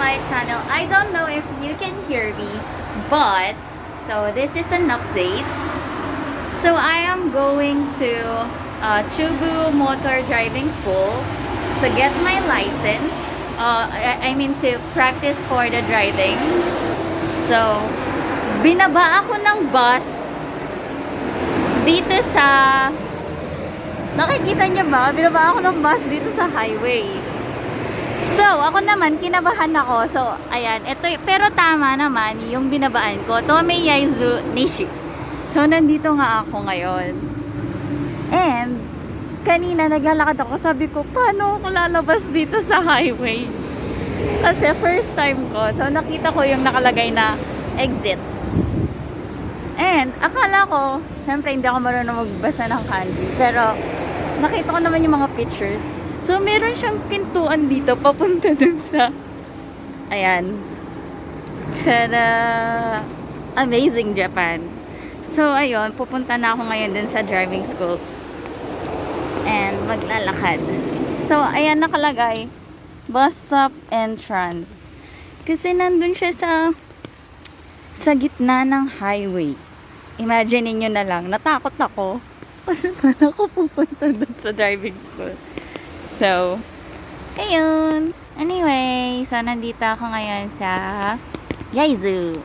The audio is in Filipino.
my channel. I don't know if you can hear me, but so this is an update. So I am going to uh, Chubu Motor Driving School to get my license. Uh, I, I mean to practice for the driving. So, binaba ako ng bus dito sa Nakikita niyo ba? Binaba ako ng bus dito sa highway. So, ako naman, kinabahan ako. So, ayan. Ito, pero tama naman yung binabaan ko. Tomeyaizu Nishi. So, nandito nga ako ngayon. And, kanina naglalakad ako. Sabi ko, paano ako lalabas dito sa highway? Kasi first time ko. So, nakita ko yung nakalagay na exit. And, akala ko, syempre hindi ako marunong magbasa ng kanji. Pero, nakita ko naman yung mga pictures. So, meron siyang pintuan dito, papunta dun sa, ayan, tada, amazing Japan. So, ayun, pupunta na ako ngayon dun sa driving school. And, maglalakad. So, ayan nakalagay, bus stop entrance. Kasi nandun siya sa, sa gitna ng highway. Imagine niyo na lang, natakot ako. Kasi paano ako pupunta dun sa driving school. So, ayun. Anyway, so nandito ako ngayon sa Yaizu.